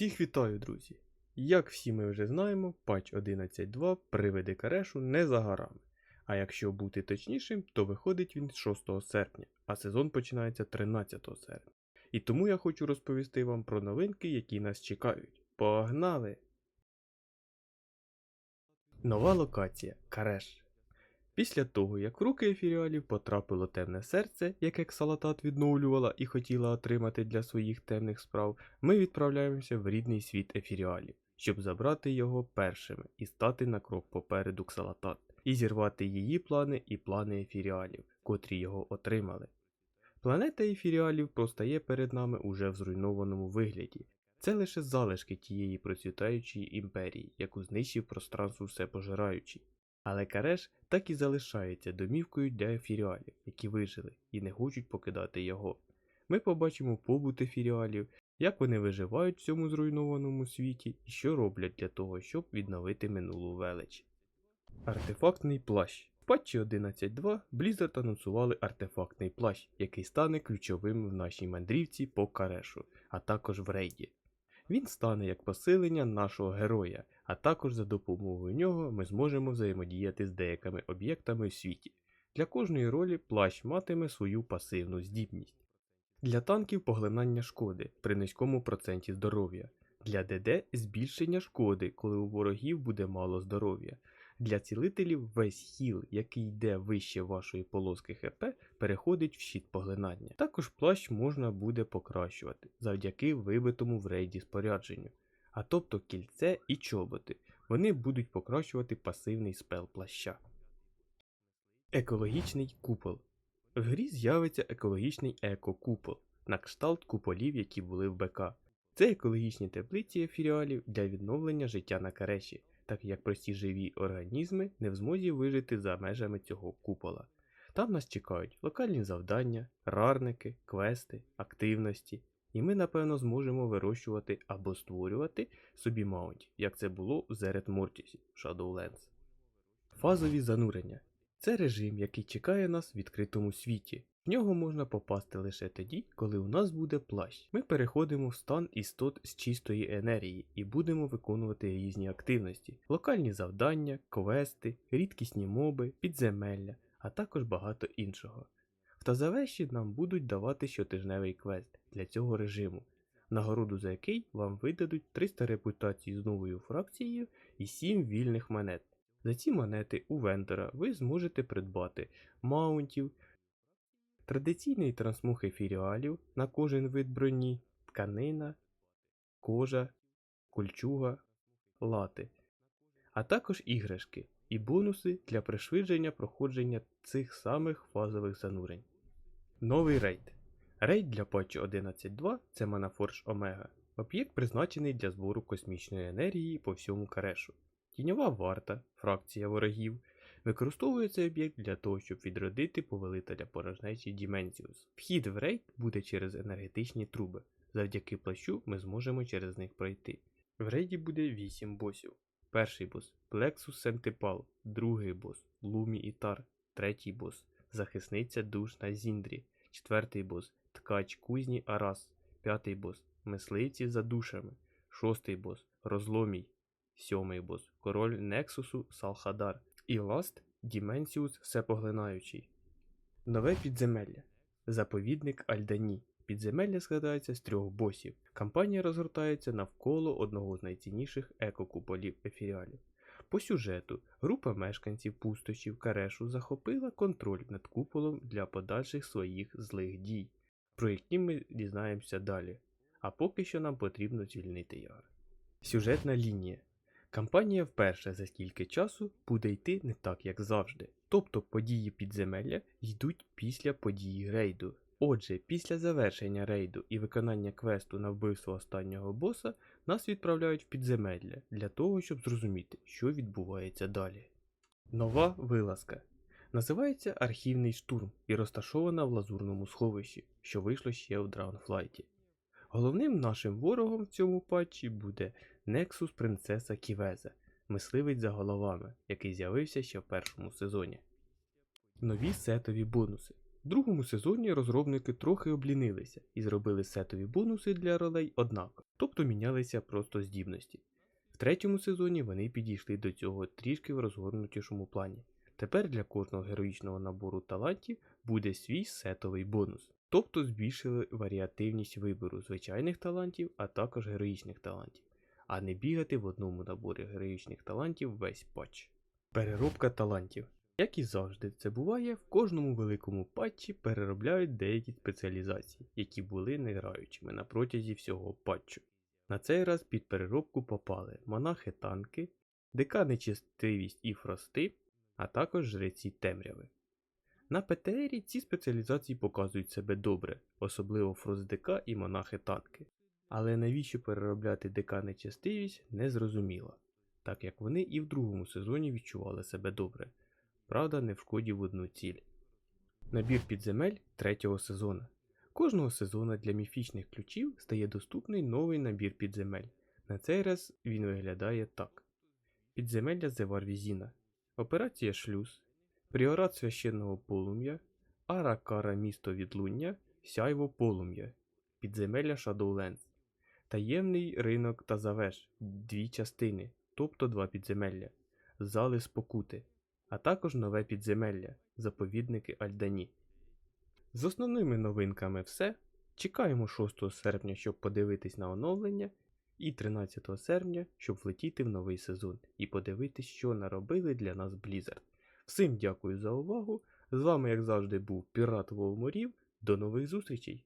Всіх вітаю, друзі! Як всі ми вже знаємо, патч 11.2 приведе карешу не за горами. А якщо бути точнішим, то виходить він 6 серпня, а сезон починається 13 серпня. І тому я хочу розповісти вам про новинки, які нас чекають. Погнали! Нова локація Кареш. Після того, як в руки ефіріалів потрапило темне серце, яке Ксалатат відновлювала і хотіла отримати для своїх темних справ, ми відправляємося в рідний світ ефіріалів, щоб забрати його першими і стати на крок попереду Ксалатат, і зірвати її плани і плани ефіріалів, котрі його отримали. Планета ефіріалів простає перед нами уже в зруйнованому вигляді. Це лише залишки тієї процвітаючої імперії, яку знищив пространство всепожираючий. Але Кареш так і залишається домівкою для ефіріалів, які вижили і не хочуть покидати його. Ми побачимо побут ефіріалів, як вони виживають в цьому зруйнованому світі і що роблять для того, щоб відновити минулу велич. Артефактний плащ. В патчі 11.2 Blizzard анонсували артефактний плащ, який стане ключовим в нашій мандрівці по Карешу, а також в рейді. Він стане як посилення нашого героя, а також за допомогою нього ми зможемо взаємодіяти з деякими об'єктами у світі. Для кожної ролі плащ матиме свою пасивну здібність. Для танків поглинання шкоди при низькому проценті здоров'я. Для ДД збільшення шкоди, коли у ворогів буде мало здоров'я. Для цілителів весь хіл, який йде вище вашої полоски ХП, переходить в щит поглинання. Також плащ можна буде покращувати завдяки вибитому в рейді спорядженню. А тобто кільце і чоботи. Вони будуть покращувати пасивний спел плаща. Екологічний купол. В грі з'явиться екологічний еко-купол на кшталт куполів, які були в БК. Це екологічні теплиці ефіріалів для відновлення життя на кареші, так як прості живі організми не в змозі вижити за межами цього купола. Там нас чекають локальні завдання, рарники, квести, активності, і ми, напевно, зможемо вирощувати або створювати собі маунті, як це було в Зерет Мортісі Shadowlands. Фазові занурення це режим, який чекає нас в відкритому світі. В нього можна попасти лише тоді, коли у нас буде плащ. Ми переходимо в стан істот з чистої енергії і будемо виконувати різні активності, локальні завдання, квести, рідкісні моби, підземелля, а також багато іншого. В Тазавеші нам будуть давати щотижневий квест для цього режиму, нагороду за який вам видадуть 300 репутацій з новою фракцією і 7 вільних монет. За ці монети у вендора ви зможете придбати маунтів, традиційний трансмух ефіріалів на кожен вид броні, тканина, кожа, кольчуга, лати, а також іграшки і бонуси для пришвидшення проходження цих самих фазових занурень. Новий рейд. Рейд для патчу 11.2 це Манафорж Омега. Об'єкт призначений для збору космічної енергії по всьому карешу. Тіньова варта, фракція ворогів, використовує цей об'єкт для того, щоб відродити повелителя порожнечі Діменсіус. Вхід в рейд буде через енергетичні труби. Завдяки плащу ми зможемо через них пройти. В рейді буде 8 босів. Перший бос Plexus Сентипал, другий бос Лумі Ітар, третій бос Захисниця душ на Зіндрі, четвертий бос Ткач Кузні Арас, п'ятий бос Мисливці за душами, шостий бос Розломій, сьомий бос Король Нексусу Салхадар і ласт Діменсіус Всепоглинаючий. Нове підземелля. Заповідник Альдані. Підземелля складається з трьох босів. Кампанія розгортається навколо одного з найцінніших екокуполів ефіріалів. По сюжету група мешканців пустощів Карешу захопила контроль над куполом для подальших своїх злих дій, про які ми дізнаємося далі. А поки що нам потрібно звільнити його. Сюжетна лінія. Кампанія вперше за стільки часу буде йти не так, як завжди. Тобто події підземелля йдуть після події рейду. Отже, після завершення рейду і виконання квесту на вбивство останнього боса нас відправляють в підземелля для того, щоб зрозуміти, що відбувається далі. Нова вилазка. Називається Архівний штурм і розташована в лазурному сховищі, що вийшло ще в Драунфлайті. Головним нашим ворогом в цьому патчі буде Нексус Принцеса Ківеза, мисливець за головами, який з'явився ще в першому сезоні. Нові сетові бонуси. В другому сезоні розробники трохи облінилися і зробили сетові бонуси для ролей однакові. тобто мінялися просто здібності. В третьому сезоні вони підійшли до цього трішки в розгорнутішому плані. Тепер для кожного героїчного набору талантів буде свій сетовий бонус, тобто збільшили варіативність вибору звичайних талантів, а також героїчних талантів, а не бігати в одному наборі героїчних талантів весь патч. Переробка талантів. Як і завжди це буває, в кожному великому патчі переробляють деякі спеціалізації, які були неграючими на протязі всього патчу. На цей раз під переробку попали монахи-танки, дика нечистивість і фрости, а також жреці темряви. На ПТРі ці спеціалізації показують себе добре, особливо фростдика і монахи-танки. Але навіщо переробляти дика нечистивість не зрозуміло, так як вони і в другому сезоні відчували себе добре, правда не в шкоді в одну ціль. Набір підземель третього сезону. Кожного сезону для міфічних ключів стає доступний новий набір підземель. На цей раз він виглядає так: Підземелля Зеварвізіна, Операція Шлюз, Пріорат священного полум'я, Аракара місто відлуння, Сяйво полум'я, Підземелля Shadowlands, Таємний ринок та Завеш, дві частини, тобто два підземелля, Зали спокути, а також нове підземелля, заповідники Альдані. З основними новинками все. Чекаємо 6 серпня, щоб подивитись на оновлення, і 13 серпня, щоб влетіти в новий сезон і подивитись, що наробили для нас Blizzard. Всім дякую за увагу. З вами, як завжди, був Пірат Волморів. До нових зустрічей!